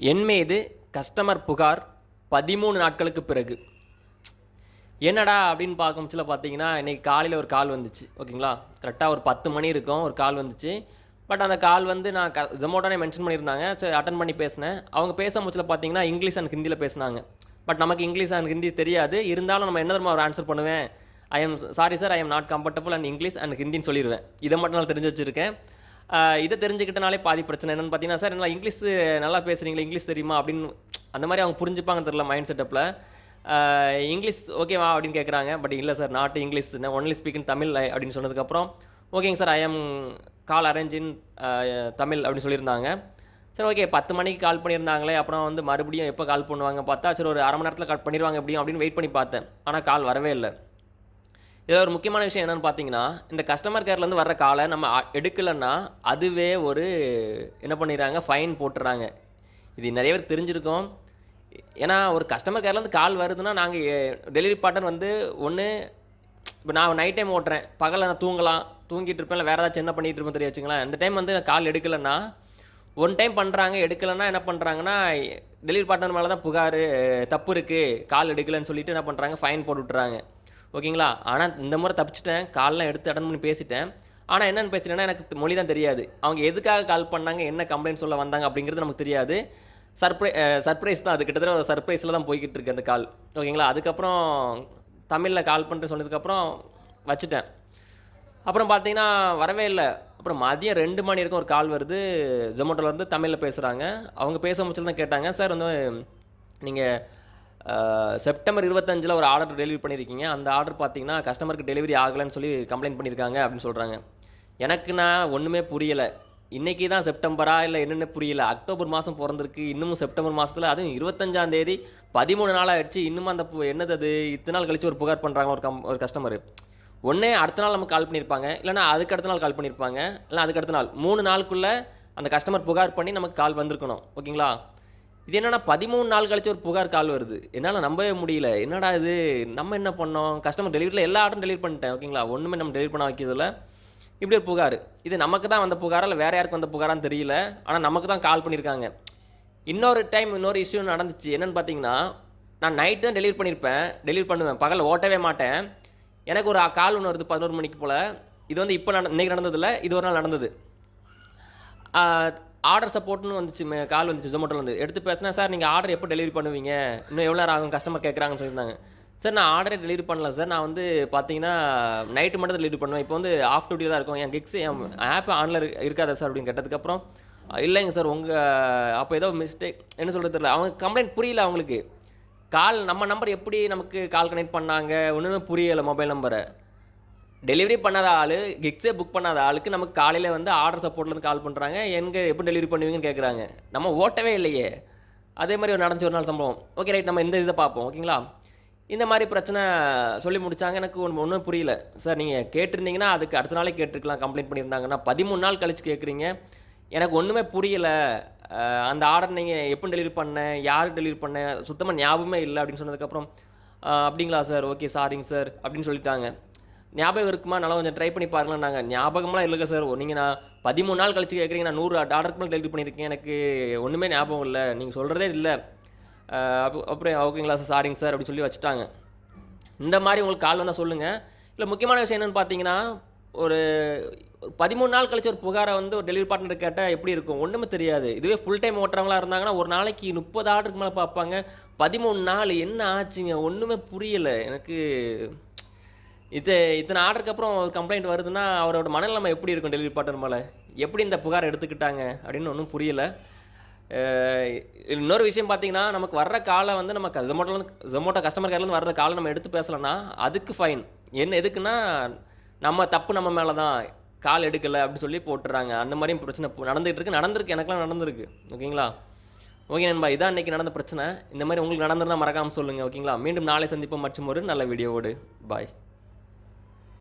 என் மீது கஸ்டமர் புகார் பதிமூணு நாட்களுக்கு பிறகு. என்னடா அப்படின்னு பார்க்கும்போதுல பார்த்தீங்கன்னா இன்றைக்கி காலையில் ஒரு கால் வந்துச்சு ஓகேங்களா? கரெக்டாக ஒரு பத்து மணி இருக்கும் ஒரு கால் வந்துச்சு. பட் அந்த கால் வந்து நான் க ஜொமோட்டோனே மென்ஷன் பண்ணியிருந்தாங்க சரி அட்டன் பண்ணி பேசினேன். அவங்க பேச முச்சில் பார்த்தீங்கன்னா இங்கிலீஷ் அண்ட் ஹிந்தியில் பேசினாங்க. பட் நமக்கு இங்கிலீஷ் அண்ட் ஹிந்தி தெரியாது. இருந்தாலும் நம்ம என்ன தெரியுமா ஒரு ஆன்சர் பண்ணுவேன்? I am sorry sir I am not comfortable and English and ஹிந்தின்னு சொல்லிடுவேன் இதை மட்டும் நான் தெரிஞ்சு வச்சுருக்கேன். இதை தெரிஞ்சுக்கிட்டனாலே பாதி பிரச்சனை. என்னென்னு பார்த்தீங்கன்னா சார் நல்லா இங்கிலீஷ் நல்லா பேசுகிறீங்களா இங்கிலீஷ் தெரியுமா? அப்படின்னு அந்த மாதிரி அவங்க புரிஞ்சுப்பாங்க தெரியல மைண்ட் செட்டப்பில் இங்கிலீஷ் ஓகேவா அப்படின்னு கேட்குறாங்க பட் இல்லை sir not English only speak in Tamil அப்படின்னு சொன்னதுக்கப்புறம் ஓகேங்க sir I am call arrange in Tamil அப்படின்னு சொல்லியிருந்தாங்க. சரி ஓகே பத்து மணிக்கு கால் பண்ணியிருந்தாங்களே அப்புறம் வந்து மறுபடியும் எப்போ கால் பண்ணுவாங்க பார்த்தா சரி ஒரு அரை மணி நேரத்தில் கால் பண்ணிடுவாங்க எப்படியும் அப்படின்னு வெயிட் பண்ணி பார்த்தேன். ஆனால் கால் வரவே இல்லை. இதில் ஒரு முக்கியமான விஷயம் என்னென்னு பார்த்தீங்கன்னா இந்த கஸ்டமர் கேர்லேருந்து வர்ற காலை நம்ம எடுக்கலைன்னா அதுவே ஒரு என்ன பண்ணிடுறாங்க? ஃபைன் போட்டுறாங்க. இது நிறைய பேர் தெரிஞ்சிருக்கோம். ஏன்னா ஒரு கஸ்டமர் கேர்லேருந்து கால் வருதுன்னா நாங்கள் டெலிவரி பார்ட்னர் வந்து ஒன்று இப்போ நான் நைட் டைம் ஓட்டுறேன். பகலில் நான் தூங்கலாம். தூங்கிட்டு இருப்பேன் இல்லை வேறு ஏதாச்சும் என்ன பண்ணிகிட்டு இருப்பேன் தெரிய வச்சுங்களேன் இந்த டைம் வந்து கால் எடுக்கலைன்னா ஒன் டைம் பண்ணுறாங்க எடுக்கலைன்னா என்ன பண்ணுறாங்கன்னா டெலிவரி பார்ட்னர் மேலே தான் புகார் தப்பு இருக்குது கால் எடுக்கலைன்னு சொல்லிட்டு என்ன பண்ணுறாங்க ஃபைன் போட்டு விட்றாங்க ஓகேங்களா? ஆனால் இந்த முறை தப்பிச்சிட்டேன். கால்லாம் எடுத்து அட்டன் பண்ணி பேசிட்டேன். ஆனால் என்னென்னு பேசிட்டேன்னா எனக்கு மொழி தான் தெரியாது. அவங்க எதுக்காக கால் பண்ணாங்க என்ன கம்ப்ளைண்ட் சொல்ல வந்தாங்க அப்படிங்கிறது நமக்கு தெரியாது. சர்ப்ரை சர்ப்ரைஸ் தான். அது கிட்டத்தட்ட ஒரு சர்ப்ரைஸில் தான் போய்கிட்டு இருக்கு அந்த கால் ஓகேங்களா? அதுக்கப்புறம் தமிழில் கால் பண்ணிட்டு சொன்னதுக்கப்புறம் வச்சுட்டேன். அப்புறம் பார்த்தீங்கன்னா வரவே இல்லை. அப்புறம் மதியம் ரெண்டு மணி இருக்கும் ஒரு கால் வருது. ஜொமேட்டோல இருந்து தமிழில் பேசுகிறாங்க அவங்க பேச முடிச்சது தான் கேட்டாங்க. சார் வந்து நீங்கள் செப்டம்பர் இருபத்தஞ்சில் ஒரு ஆர்டர் டெலிவரி பண்ணியிருக்கீங்க. அந்த ஆர்டர் பார்த்தீங்கன்னா கஸ்டமருக்கு டெலிவரி ஆகலைன்னு சொல்லி கம்ப்ளைண்ட் பண்ணியிருக்காங்க அப்படின்னு சொல்கிறாங்க எனக்கு நான் ஒன்றுமே புரியலை. இன்றைக்கி தான் செப்டம்பரா இல்லை என்னென்ன புரியல. அக்டோபர் மாதம் பிறந்திருக்கு. இன்னமும் செப்டம்பர் மாதத்தில் அதுவும் இருபத்தஞ்சாம் தேதி பதிமூணு நாள் ஆயிடுச்சு இன்னும் அந்த பு- என்னது அது? இத்தனை நாள் கழித்து ஒரு புகார் பண்ணுறாங்க ஒரு கம் ஒரு கஸ்டமர் ஒன்றே அடுத்த நாள் நமக்கு கால் பண்ணியிருப்பாங்க. இல்லைனா அதுக்கு அடுத்த நாள் கால் பண்ணியிருப்பாங்க. இல்லை அதுக்கு அடுத்த நாள். மூணு நாளுக்குள்ளே அந்த கஸ்டமர் புகார் பண்ணி நமக்கு கால் வந்திருக்கணும். ஓகேங்களா? இது என்னடா பதிமூணு நாள் கழிச்சு ஒரு புகார் கால் வருது? என்னால் நம்பவே முடியல. என்னடா இது? நம்ம என்ன பண்ணோம்? கஸ்டமர் டெலிவரியில் எல்லா ஆர்டரும் டெலிவரி பண்ணிட்டேன் ஓகேங்களா ஒன்றுமே நம்ம டெலிவரி பண்ண வைக்கிறதுல இப்படி ஒரு புகார். இது நமக்கு தான் வந்த புகாரா இல்லை வேறு யாருக்கு வந்த புகாரான்னு தெரியல. ஆனால் நமக்கு தான் கால் பண்ணியிருக்காங்க இன்னொரு டைம் இன்னொரு இஷ்யூ நடந்துச்சு. என்னன்னு பார்த்தீங்கன்னா நான் நைட்டு தான் டெலிவரி பண்ணியிருப்பேன் டெலிவரி பண்ணுவேன். பகலில் ஓட்டவே மாட்டேன். எனக்கு ஒரு கால் ஒன்று வருது பதினோரு மணிக்கு போல். இது வந்து இப்போ நட இன்னைக்கு நடந்ததில்ல. இது ஒரு நாள் நடந்தது. ஆர்டர் சப்போர்ட்னு வந்துச்சு மே- கால் வந்துச்சு ஜொமேட்டோல வந்து எடுத்து பேசினா சார் நீங்கள் ஆர்டர் எப்போ டெலிவரி பண்ணுவீங்க? இன்னும் எவ்வளோ நேரம் ஆகும்? கஸ்டமர் கேட்குறாங்கன்னு சொல்லியிருந்தாங்க. சார் நான் ஆர்டரே டெலிவரி பண்ணல சார். நான் வந்து பார்த்தீங்கன்னா நைட்டு மட்டும் டெலிவரி பண்ணுவேன். இப்போ வந்து ஆஃப் டியூட்டி தான் இருக்கும். என் கிக்ஸ் என் ஆப் ஆனில் இருக்காதா சார்? அப்படின்னு கேட்டதுக்கப்புறம் இல்லைங்க சார். உங்கள் அப்போ ஏதோ மிஸ்டேக் என்ன சொல்கிறது தெரியல. அவங்க கம்ப்ளைண்ட் புரியல அவங்களுக்கு. கால் நம்ம நம்பர் எப்படி நமக்கு கால் கனெக்ட் பண்ணாங்க? ஒன்றுமே புரியலை மொபைல் நம்பரை டெலிவரி பண்ணாத ஆள் கிக்ஸே புக் பண்ணாத ஆளுக்கு நமக்கு காலையில் வந்து ஆர்டர் சப்போர்ட்லேருந்து கால் பண்ணுறாங்க எங்கே எப்போ டெலிவரி பண்ணுவீங்கன்னு கேட்குறாங்க நம்ம ஓட்டவே இல்லையே. அதே மாதிரி ஒரு நடந்துச்சு ஒரு நாள் சம்பவம். ஓகே ரைட் நம்ம இந்த இதை பார்ப்போம். ஓகேங்களா இந்த மாதிரி பிரச்சனை சொல்லி முடிச்சாங்க. எனக்கு ஒன்று ஒன்றும் புரியல. சார் நீங்கள் கேட்டிருந்தீங்கன்னா அதுக்கு அடுத்த நாளே கேட்டிருக்கலாம். கம்ப்ளைண்ட் பண்ணியிருந்தாங்கன்னா பதிமூணு நாள் கழித்து கேட்குறீங்க எனக்கு ஒன்றுமே புரியலை. அந்த ஆர்டர் நீங்கள் எப்போ டெலிவரி பண்ணேன் யாருக்கு டெலிவரி பண்ணேன் சுத்தமாக ஞாபகமே இல்லை அப்படின்னு சொன்னதுக்கப்புறம் அப்படிங்களா சார் ஓகே சாரிங்க சார் அப்படின்னு சொல்லிட்டாங்க. ஞாபகம் இருக்குமா? நல்லா கொஞ்சம் ட்ரை பண்ணி பாருங்களேன் நாங்கள் ஞாபகம்லாம் இல்லைங்க சார் நீங்கள் நான் பதிமூணு நாள் கழிச்சு கேட்குறீங்க நான் நூறு ஆர்டருக்கு மேலே டெலிவரி பண்ணியிருக்கேன். எனக்கு ஒன்றுமே ஞாபகம் இல்லை. நீங்கள் சொல்கிறதே இல்லை. அப்போ அப்புறம் ஓகேங்களா சார் சாரிங்க சார் அப்படி சொல்லி வச்சுட்டாங்க. இந்த மாதிரி உங்களுக்கு கால் வந்தால் சொல்லுங்கள் இல்லை முக்கியமான விஷயம் என்னென்னு பார்த்தீங்கன்னா ஒரு ஒரு பதிமூணு நாள் கழிச்சு ஒரு புகாரை வந்து ஒரு டெலிவரி பார்ட்னர் கேட்டால் எப்படி இருக்கும்? ஒன்றுமே தெரியாது. இதுவே ஃபுல் டைம் ஓட்டுறவங்களா இருந்தாங்கன்னா ஒரு நாளைக்கு முப்பது ஆர்டருக்கு மேலே பார்ப்பாங்க பதிமூணு நாள் என்ன ஆச்சுங்க? ஒன்றுமே புரியலை. எனக்கு இது இத்தனை ஆர்டருக்கு அப்புறம் ஒரு கம்ப்ளைண்ட் வருதுன்னா அவரோட மனநிலைமை எப்படி இருக்கும் டெலிவரி பார்ட்னர் மேலே? எப்படி இந்த புகார் எடுத்துக்கிட்டாங்க அப்படின்னு ஒன்றும் புரியலை. இன்னொரு விஷயம் பார்த்தீங்கன்னா நமக்கு வர்ற காலை வந்து நம்ம ஜொமோட்டோலேருந்து ஜொமோட்டோ கஸ்டமர் கேர்லேருந்து வர்ற காலை நம்ம எடுத்து பேசலைன்னா அதுக்கு ஃபைன் என்ன எதுக்குன்னா நம்ம தப்பு நம்ம மேலே தான் கால் எடுக்கலை அப்படின்னு சொல்லி போட்டுறாங்க. அந்த மாதிரியும் பிரச்சனை நடந்துகிட்டு இருக்கு. நடந்திருக்கு. எனக்குலாம் நடந்திருக்கு. ஓகேங்களா? ஓகே நண்பா இதான் இன்றைக்கி நடந்த பிரச்சனை. இந்த மாதிரி உங்களுக்கு நடந்திருந்தால் மறக்காமல் சொல்லுங்கள் ஓகேங்களா? மீண்டும் நாளை சந்திப்போம். மற்றும் ஒரு நல்ல வீடியோவோடு பாய்